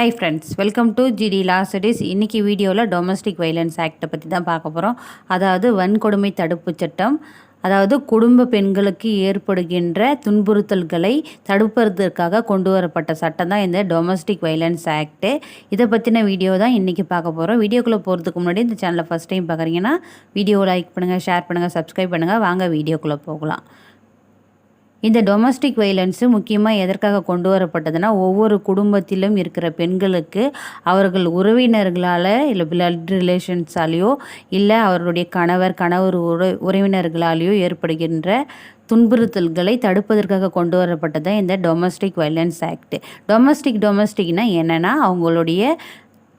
Hi friends welcome to GD law studies இன்றைக்கி வீடியோவில் domestic violence ஆக்டை பற்றி தான் பார்க்க போகிறோம் அதாவது வன்கொடுமை தடுப்பு சட்டம் அதாவது குடும்ப பெண்களுக்கு ஏற்படுகின்ற துன்புறுத்தல்களை தடுப்பதற்காக கொண்டு வரப்பட்ட சட்டம் தான் இந்த டொமஸ்டிக் வைலன்ஸ் ஆக்ட்டு இதை பற்றின வீடியோ தான் இன்றைக்கி பார்க்க போகிறோம் வீடியோக்குள்ளே போகிறதுக்கு முன்னாடி இந்த சேனலை ஃபஸ்ட் டைம் பார்க்குறீங்கன்னா வீடியோ லைக் பண்ணுங்கள் ஷேர் பண்ணுங்கள் சப்ஸ்கிரைப் பண்ணுங்கள் வாங்க வீடியோக்குள்ளே போகலாம். இந்த டொமஸ்டிக் வைலன்ஸு முக்கியமாக எதற்காக கொண்டு வரப்பட்டதுன்னா ஒவ்வொரு குடும்பத்திலும் இருக்கிற பெண்களுக்கு அவர்கள் உறவினர்களால் இல்லை பிளட் ரிலேஷன்ஸாலேயோ இல்லை அவர்களுடைய கணவர் கணவர் உற உறவினர்களாலேயோ ஏற்படுகின்ற துன்புறுத்தல்களை தடுப்பதற்காக கொண்டு வரப்பட்டது இந்த டொமஸ்டிக் வைலன்ஸ் ஆக்ட் டொமஸ்டிக் டொமஸ்டிக்னால் என்னென்னா அவங்களுடைய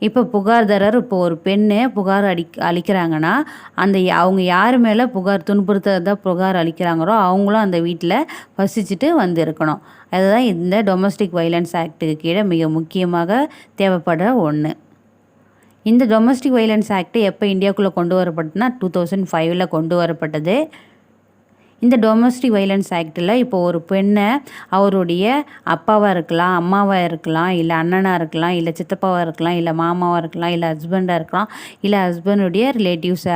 இப்போ புகார்தாரர் இப்போ ஒரு பெண்ணு புகார் அடி அளிக்கிறாங்கன்னா அந்த அவங்க யார் மேலே புகார் துன்புறுத்ததாக புகார் அளிக்கிறாங்களோ அவங்களும் அந்த வீட்டில் வசிச்சுட்டு வந்து இருக்கணும் அதுதான் இந்த டொமஸ்டிக் வைலன்ஸ் ஆக்டுக்கு கீழே மிக முக்கியமாக தேவைப்படுற ஒன்று இந்த டொமஸ்டிக் வைலன்ஸ் ஆக்ட் எப்போ இந்தியாவுக்குள்ளே கொண்டு வரப்பட்டதுன்னா டூ தௌசண்ட் ஃபைவ்ல கொண்டு வரப்பட்டது. இந்த டொமஸ்டிக் வைலன்ஸ் ஆக்டில் இப்போ ஒரு பெண்ணை அவருடைய அப்பாவாக இருக்கலாம் அம்மாவாக இருக்கலாம் இல்லை அண்ணனாக இருக்கலாம் இல்லை சித்தப்பாவாக இருக்கலாம் இல்லை மாமாவாக இருக்கலாம் இல்லை ஹஸ்பண்டாக இருக்கலாம் இல்லை ஹஸ்பண்டுடைய ரிலேட்டிவ்ஸ்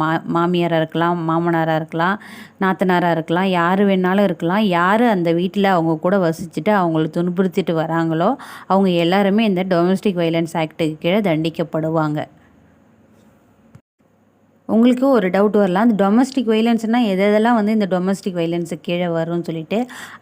மா மாமியாராக இருக்கலாம் மாமனாராக இருக்கலாம் நாத்தனாராக இருக்கலாம் யார் வேணாலும் இருக்கலாம். யார் அந்த வீட்டில் அவங்க கூட வசிச்சுட்டு அவங்கள துன்புறுத்திட்டு வராங்களோ அவங்க எல்லாருமே இந்த டொமஸ்டிக் வைலன்ஸ் ஆக்டுக்கு கீழே தண்டிக்கப்படுவாங்க. உங்களுக்கு ஒரு டவுட் வரலாம். அந்த டொமஸ்டிக் வைலன்ஸ்னால் எது எதெல்லாம் வந்து இந்த டொமஸ்டிக் வைலன்ஸுக்கு கீழே வரும்னு சொல்லிட்டு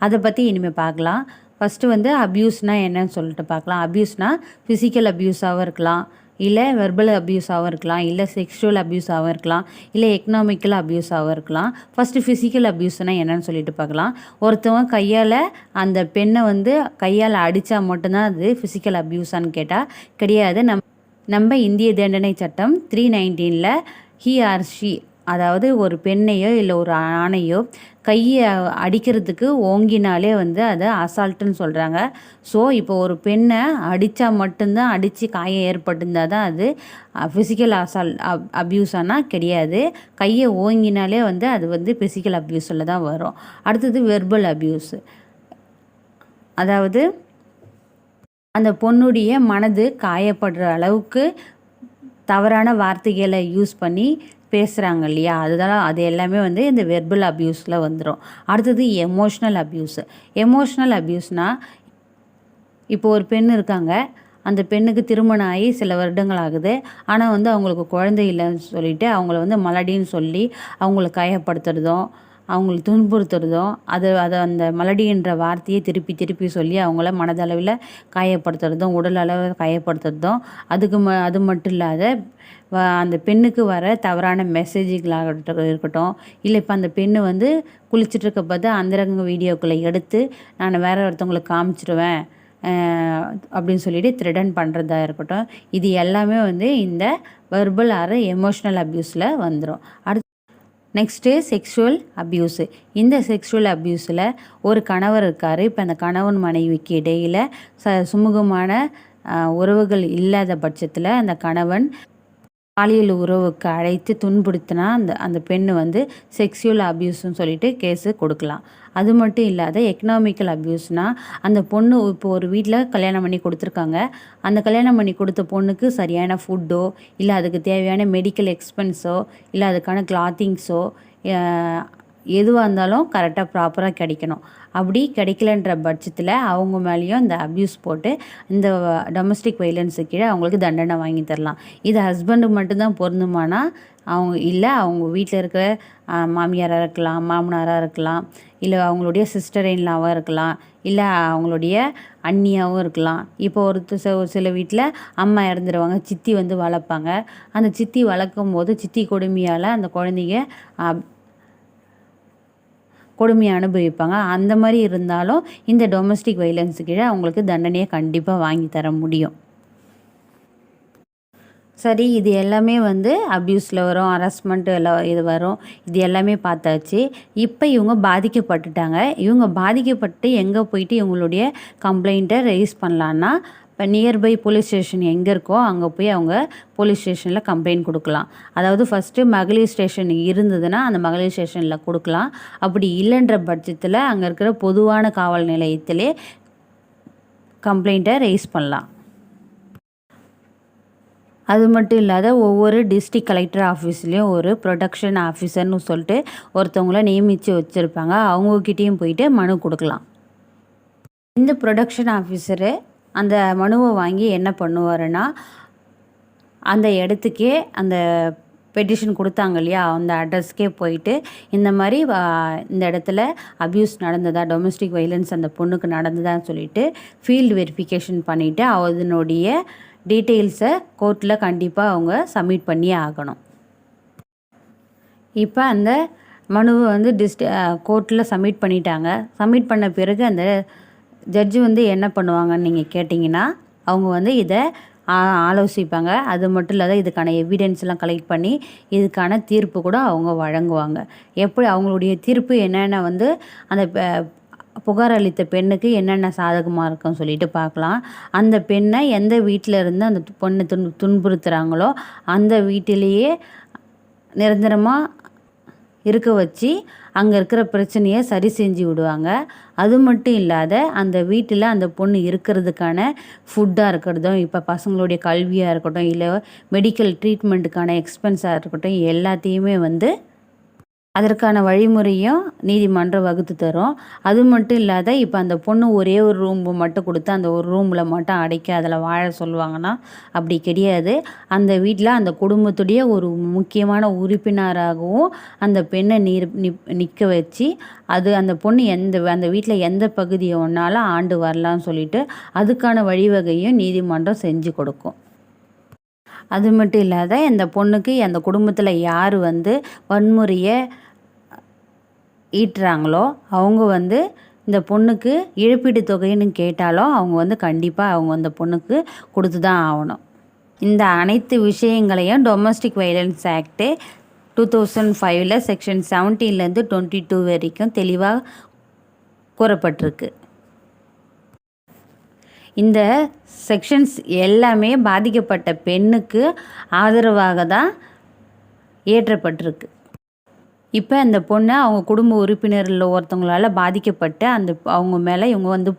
அதை பற்றி இனிமேல் பார்க்கலாம். ஃபஸ்ட்டு வந்து அப்யூஸ்னால் என்னன்னு சொல்லிட்டு பார்க்கலாம். அப்யூஸ்னால் ஃபிசிக்கல் அப்யூஸாகவும் இருக்கலாம். இல்லை வெர்பல் அப்யூஸாகவும் இருக்கலாம். இல்லை செக்ஷுவல் அப்யூஸாகவும் இருக்கலாம். இல்லை எக்கனாமிக்கல் அப்யூஸாகவும் இருக்கலாம். ஃபஸ்ட்டு ஃபிசிக்கல் அப்யூஸ்னால் என்னன்னு சொல்லிட்டு பார்க்கலாம். ஒருத்தவங்க கையால் அந்த பெண்ணை வந்து கையால் அடித்தா மட்டும்தான் அது ஃபிசிக்கல் அப்யூஸான்னு கேட்டால் கிடையாது. நம் நம்ம இந்திய தண்டனை சட்டம் த்ரீ நைன்டீனில் ஹி ஆர் ஷி அதாவது ஒரு பெண்ணையோ இல்லை ஒரு ஆணையோ கையை அடிக்கிறதுக்கு ஓங்கினாலே வந்து அதை அசால்ட்டுன்னு சொல்கிறாங்க ஸோ இப்போ ஒரு பெண்ணை அடித்தா மட்டும்தான் அடித்து காயம் ஏற்பட்டிருந்தால் தான் அது ஃபிசிக்கல் அசால் அப் அப்யூஸ் ஆனால் கிடையாது. கையை ஓங்கினாலே வந்து அது வந்து ஃபிசிக்கல் அப்யூஸில் தான் வரும். அடுத்தது வெர்பல் அப்யூஸு அதாவது அந்த பொண்ணுடைய மனது காயப்படுற அளவுக்கு தவறான வார்த்தைகளை யூஸ் பண்ணி பேசுகிறாங்க இல்லையா? அதுதான் அது எல்லாமே வந்து இந்த வெர்பல் அப்யூஸில் வந்துடும் அடுத்தது எமோஷ்னல் அப்யூஸு எமோஷ்னல் அப்யூஸ்னால் இப்போ ஒரு பெண் இருக்காங்க. அந்த பெண்ணுக்கு திருமணம் ஆகி சில வருடங்கள் ஆகுது. ஆனால் வந்து அவங்களுக்கு குழந்தை இல்லைன்னு சொல்லிட்டு அவங்கள வந்து மலடின்னு சொல்லி அவங்கள காயப்படுத்துறதும் அவங்களை துன்புறுத்துறதோ அதை அதை அந்த மலடின்ற வார்த்தையை திருப்பி திருப்பி சொல்லி அவங்கள மனதளவில் காயப்படுத்துறதும் உடல் அளவில் காயப்படுத்துறதும் அதுக்கு ம அது மட்டும் இல்லாத அந்த பெண்ணுக்கு வர தவறான மெசேஜுகளாகட்டும் இருக்கட்டும். இல்லை இப்போ அந்த பெண்ணு வந்து குளிச்சுட்டு இருக்க பார்த்து அந்தரங்க வீடியோக்களை எடுத்து நான் வேற ஒருத்தவங்களுக்கு காமிச்சிடுவேன் அப்படின்னு சொல்லிட்டு த்ரெடன் பண்ணுறதா இருக்கட்டும். இது எல்லாமே வந்து இந்த வெர்பல் ஆர் எமோஷ்னல் அப்யூஸில் வந்துடும் அடுத்து நெக்ஸ்ட்டு செக்ஷுவல் அப்யூஸு இந்த செக்ஷுவல் அப்யூஸில் ஒரு கணவர் இருக்கார். இப்போ அந்த கணவன் மனைவிக்கு இடையில் ச சுமூகமான உறவுகள் இல்லாத பட்சத்தில் அந்த கணவன் பாலியல் உறவுக்கு அழைத்து துன்புறுத்தினா அந்த அந்த பெண்ணு வந்து செக்ஸுவல் அப்யூஸ்ன்னு சொல்லிட்டு கேஸு கொடுக்கலாம். அது மட்டும் இல்லாத எக்கனாமிக்கல் அப்யூஸ்னால் அந்த பொண்ணு இப்போ ஒரு வீட்டில் கல்யாணம் பண்ணி கொடுத்துருக்காங்க. அந்த கல்யாணம் பண்ணி கொடுத்த பொண்ணுக்கு சரியான ஃபுட்டோ இல்லை அதுக்கு தேவையான மெடிக்கல் எக்ஸ்பென்ஸோ இல்லை அதுக்கான கிளாத்திங்ஸோ எதுவாக இருந்தாலும் கரெக்டாக ப்ராப்பராக கிடைக்கணும். அப்படி கிடைக்கலன்ற பட்சத்தில் அவங்க மேலேயும் இந்த அப்யூஸ் போட்டு இந்த டொமஸ்டிக் வைலன்ஸு கீழே அவங்களுக்கு தண்டனை வாங்கி தரலாம். இது ஹஸ்பண்டுக்கு மட்டும்தான் பொருந்துமானா அவங்க இல்லை அவங்க வீட்டில் இருக்கிற மாமியாராக இருக்கலாம் மாமனாராக இருக்கலாம் இல்லை அவங்களுடைய சிஸ்டர் இன்லாவாக இருக்கலாம் இல்லை அவங்களுடைய அண்ணியாகவும் இருக்கலாம். இப்போ ஒரு சில வீட்டில் அம்மா இறந்துருவாங்க சித்தி வந்து வளர்ப்பாங்க. அந்த சித்தி வளர்க்கும் போது சித்தி கொடுமையால் அந்த குழந்தைங்க கொடுமையை அனுபவிப்பாங்க. அந்த மாதிரி இருந்தாலும் இந்த டொமஸ்டிக் வைலன்ஸு கீழே அவங்களுக்கு தண்டனையை கண்டிப்பாக வாங்கி தர முடியும். சரி இது எல்லாமே வந்து அப்யூஸில் வரும் ஹரஸ்மெண்ட் எல்லாம் இது வரும். இது எல்லாமே பார்த்தாச்சு. இப்போ இவங்க பாதிக்கப்பட்டுட்டாங்க. இவங்க பாதிக்கப்பட்டு எங்கே போயிட்டு இவங்களுடைய கம்ப்ளைண்ட்டை ரைஸ் பண்ணலான்னா இப்போ நியர்பை போலீஸ் ஸ்டேஷன் எங்கே இருக்கோ அங்கே போய் அவங்க போலீஸ் ஸ்டேஷனில் கம்ப்ளைண்ட் கொடுக்கலாம். அதாவது ஃபஸ்ட்டு மகளிர் ஸ்டேஷன் இருந்ததுன்னா அந்த மகளிர் ஸ்டேஷனில் கொடுக்கலாம். அப்படி இல்லைன்ற பட்சத்தில் அங்கே இருக்கிற பொதுவான காவல் நிலையத்திலே கம்ப்ளைண்ட்டை ரைஸ் பண்ணலாம். அது மட்டும் இல்லாத ஒவ்வொரு டிஸ்ட்ரிக் கலெக்டர் ஆஃபீஸ்லேயும் ஒரு ப்ரொடக்ஷன் ஆஃபீஸர்னு சொல்லிட்டு ஒருத்தவங்கள நியமித்து வச்சுருப்பாங்க. அவங்கக்கிட்டேயும் போயிட்டு மனு கொடுக்கலாம். இந்த ப்ரொடக்ஷன் ஆஃபீஸரு அந்த மனுவை வாங்கி என்ன பண்ணுவாருன்னா அந்த இடத்துக்கே அந்த பெட்டிஷன் கொடுத்தாங்க இல்லையா அந்த அட்ரஸ்க்கே போயிட்டு இந்த மாதிரி இந்த இடத்துல அப்யூஸ் நடந்ததா டொமஸ்டிக் வைலன்ஸ் அந்த பொண்ணுக்கு நடந்ததான்னு சொல்லிட்டு ஃபீல்டு வெரிஃபிகேஷன் பண்ணிவிட்டு அதனுடைய டீட்டெயில்ஸை கோர்ட்டில் கண்டிப்பாக அவங்க சப்மிட் பண்ணியே ஆகணும். இப்போ அந்த மனுவை வந்து டிஸ்ட் கோர்ட்டில் சப்மிட் பண்ணிட்டாங்க. சப்மிட் பண்ண பிறகு அந்த ஜட்ஜு வந்து என்ன பண்ணுவாங்கன்னு நீங்கள் கேட்டிங்கன்னா அவங்க வந்து இதை ஆலோசிப்பாங்க. அது மட்டும் இல்லாத இதுக்கான எவிடென்ஸ்லாம் கலெக்ட் பண்ணி இதுக்கான தீர்ப்பு கூட அவங்க வழங்குவாங்க. எப்படி அவங்களுடைய தீர்ப்பு என்னென்ன வந்து அந்த புகார் அளித்த பெண்ணுக்கு என்னென்ன சாதகமாக இருக்குன்னு சொல்லிட்டு பார்க்கலாம். அந்த பெண்ணை எந்த வீட்டில் இருந்து அந்த பொண்ணை துன் துன்புறுத்துகிறாங்களோ அந்த வீட்டிலேயே நிரந்தரமாக இருக்க வச்சு அங்கே இருக்கிற பிரச்சனையை சரி செஞ்சு விடுவாங்க. அது மட்டும் இல்லாத அந்த வீட்டில் அந்த பொண்ணு இருக்கிறதுக்கான ஃபுட்டாக இருக்கிறதும் இப்போ பசங்களுடைய கல்வியாக இருக்கட்டும் இல்லை மெடிக்கல் ட்ரீட்மெண்ட்டுக்கான எக்ஸ்பென்ஸாக இருக்கட்டும் எல்லாத்தையுமே வந்து அதற்கான வழிமுறையும் நீதிமன்றம் வகுத்து தரும். அது மட்டும் இல்லாத இப்போ அந்த பொண்ணு ஒரே ஒரு ரூம் மட்டும் கொடுத்து அந்த ஒரு ரூமில் மட்டும் அடைக்க அதில் வாழ சொல்லுவாங்கன்னா அப்படி கிடையாது. அந்த வீட்டில் அந்த குடும்பத்துடைய ஒரு முக்கியமான உறுப்பினராகவும் அந்த பெண்ணை நீர் நிற்க வச்சு அது அந்த பொண்ணு எந்த அந்த வீட்டில் எந்த பகுதியை ஒன்றாலும் ஆண்டு வரலான்னு சொல்லிட்டு அதுக்கான வழிவகையும் நீதிமன்றம் செஞ்சு கொடுக்கும். அது மட்டும் இல்லாத இந்த பொண்ணுக்கு அந்த குடும்பத்தில் யார் வந்து வன்முறையை ஈட்டுறாங்களோ அவங்க வந்து இந்த பொண்ணுக்கு இழப்பீட்டு தொகைன்னு கேட்டாலும் அவங்க வந்து கண்டிப்பாக அவங்க அந்த பொண்ணுக்கு கொடுத்து தான் ஆகணும். இந்த அனைத்து விஷயங்களையும் domestic violence act two thousand ஃபைவ்ல செக்ஷன் செவன்டீன்லேருந்து டுவெண்ட்டி டூ வரைக்கும் தெளிவாக கூறப்பட்டிருக்கு. இந்த செக்ஷன்ஸ் எல்லாமே பாதிக்கப்பட்ட பெண்ணுக்கு ஆதரவாக தான் ஏற்றப்பட்டிருக்கு இப்போ அந்த பொண்ணை அவங்க குடும்ப உறுப்பினரில் ஒருத்தவங்களால் பாதிக்கப்பட்டு அந்த அவங்க மேலே இவங்க வந்து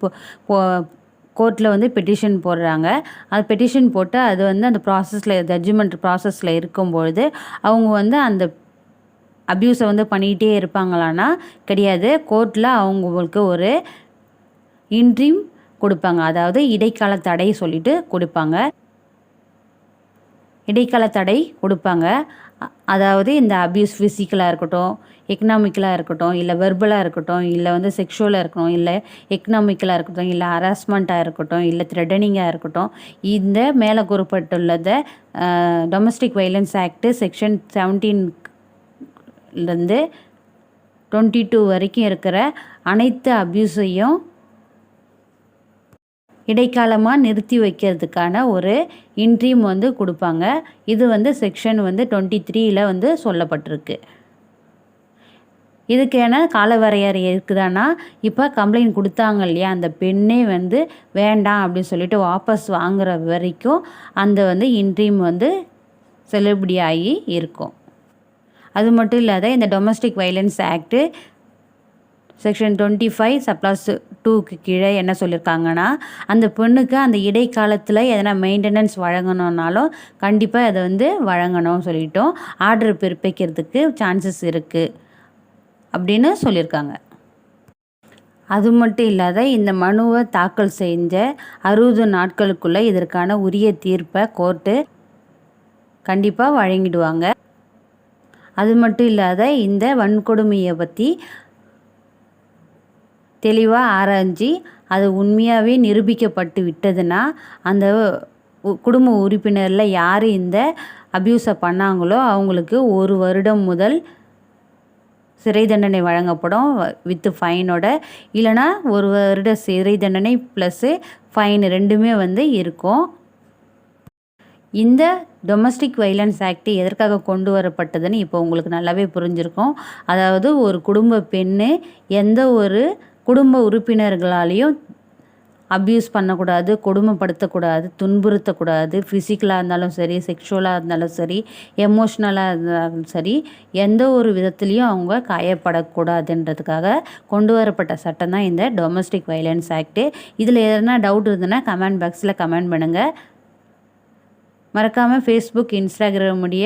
கோர்ட்டில் வந்து பெட்டிஷன் போடுறாங்க. அது பெட்டிஷன் போட்டு அது வந்து அந்த ப்ராசஸில் ஜட்ஜ்மெண்ட் ப்ராசஸில் இருக்கும்பொழுது அவங்க வந்து அந்த அப்யூஸை வந்து பண்ணிக்கிட்டே இருப்பாங்களான்னா கிடையாது. கோர்ட்டில் அவங்களுக்கு ஒரு இன்ட்ரீம் கொடுப்பாங்க. அதாவது இடைக்கால தடை சொல்லிட்டு கொடுப்பாங்க. இடைக்கால தடை கொடுப்பாங்க. அதாவது இந்த அப்யூஸ் ஃபிசிக்கலாக இருக்கட்டும் எக்கனாமிக்கலாக இருக்கட்டும் இல்லை வெர்பலாக இருக்கட்டும் இல்லை வந்து செக்ஷுவலாக இருக்கட்டும் இல்லை எக்கனாமிக்கலாக இருக்கட்டும் இல்லை ஹராஸ்மெண்ட்டாக இருக்கட்டும் இல்லை த்ரெட்டனிங்காக இருக்கட்டும் இந்த மேலே கூறப்பட்டுள்ளத டொமஸ்டிக் வைலன்ஸ் ஆக்ட்டு செக்ஷன் செவன்டீன்லேருந்து டுவெண்ட்டி டூ வரைக்கும் இருக்கிற அனைத்து அப்யூஸையும் இடைக்காலமாக நிறுத்தி வைக்கிறதுக்கான ஒரு இன்ட்ரீம் வந்து கொடுப்பாங்க. இது வந்து செக்ஷன் வந்து டுவெண்ட்டி த்ரீயில் வந்து சொல்லப்பட்டிருக்கு. இதுக்கான கால வரையறை இருக்குதானா இப்போ கம்ப்ளைண்ட் கொடுத்தாங்க இல்லையா? அந்த பெண்ணே வந்து வேண்டாம் அப்படின்னு சொல்லிட்டு வாபஸ் வாங்குற வரைக்கும் அந்த வந்து இன்ட்ரீம் வந்து செல்லுபடியாகி இருக்கும். அது மட்டும் இல்லாத இந்த domestic violence act section twenty five subclause டூக்கு கீழே என்ன சொல்லியிருக்காங்கன்னா அந்த பெண்ணுக்கு அந்த இடைக்காலத்தில் எதனா மெயின்டெனன்ஸ் வழங்கணுன்னாலும் கண்டிப்பாக அதை வந்து வழங்கணும் சொல்லிட்டோம். ஆர்டர் பிறப்பிக்கிறதுக்கு சான்சஸ் இருக்குது அப்படின்னு சொல்லியிருக்காங்க அது மட்டும் இல்லாத இந்த மனுவை தாக்கல் செஞ்ச அறுபது நாட்களுக்குள்ளே இதற்கான உரிய தீர்ப்பை கோர்ட்டு கண்டிப்பாக வழங்கிடுவாங்க. அது மட்டும் இல்லாத இந்த வன்கொடுமையை பற்றி தெளிவாக ஆராய்ஞ்சு அது உண்மையாகவே நிரூபிக்கப்பட்டு விட்டதுன்னா அந்த குடும்ப உறுப்பினரில் யார் இந்த அப்யூஸை பண்ணாங்களோ அவங்களுக்கு ஒரு வருடம் முதல் சிறை தண்டனை வழங்கப்படும். வித்து ஃபைனோட. இல்லைனா ஒரு வருட சிறை தண்டனை ப்ளஸ்ஸு ஃபைன் ரெண்டுமே வந்து இருக்கும். இந்த டொமஸ்டிக் வைலன்ஸ் ஆக்ட் எதற்காக கொண்டு வரப்பட்டதுன்னு இப்போ உங்களுக்கு நல்லாவே புரிஞ்சிருக்கும். அதாவது ஒரு குடும்ப பெண்ணு எந்த ஒரு குடும்ப உறுப்பினர்களாலேயும் அப்யூஸ் பண்ணக்கூடாது கொடுமைப்படுத்தக்கூடாது துன்புறுத்தக்கூடாது ஃபிசிக்கலாக இருந்தாலும் சரி செக்ஷுவலாக இருந்தாலும் சரி எமோஷ்னலாக இருந்தாலும் சரி எந்த ஒரு விதத்துலேயும் அவங்க காயப்படக்கூடாதுன்றதுக்காக கொண்டு வரப்பட்ட சட்டம் தான் இந்த டொமஸ்டிக் வைலன்ஸ் ஆக்ட்டு இதில் எதனா டவுட் இருந்ததுன்னா கமெண்ட் பாக்ஸில் கமெண்ட் பண்ணுங்கள் மறக்காமல் ஃபேஸ்புக் இன்ஸ்டாகிராமுடைய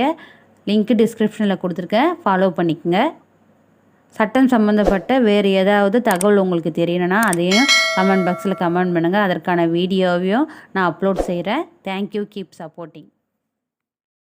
லிங்க் டிஸ்கிரிப்ஷனில் கொடுத்துருக்கேன். ஃபாலோ பண்ணிக்கோங்க. சட்டம் சம்மந்தப்பட்ட வேறு ஏதாவது தகவல் உங்களுக்கு தெரியணும்னா அதையும் கமெண்ட் பாக்ஸில் கமெண்ட் பண்ணுங்கள் அதற்கான வீடியோவையும் நான் அப்லோட் செய்கிறேன் தேங்க்யூ கீப் சப்போர்ட்டிங்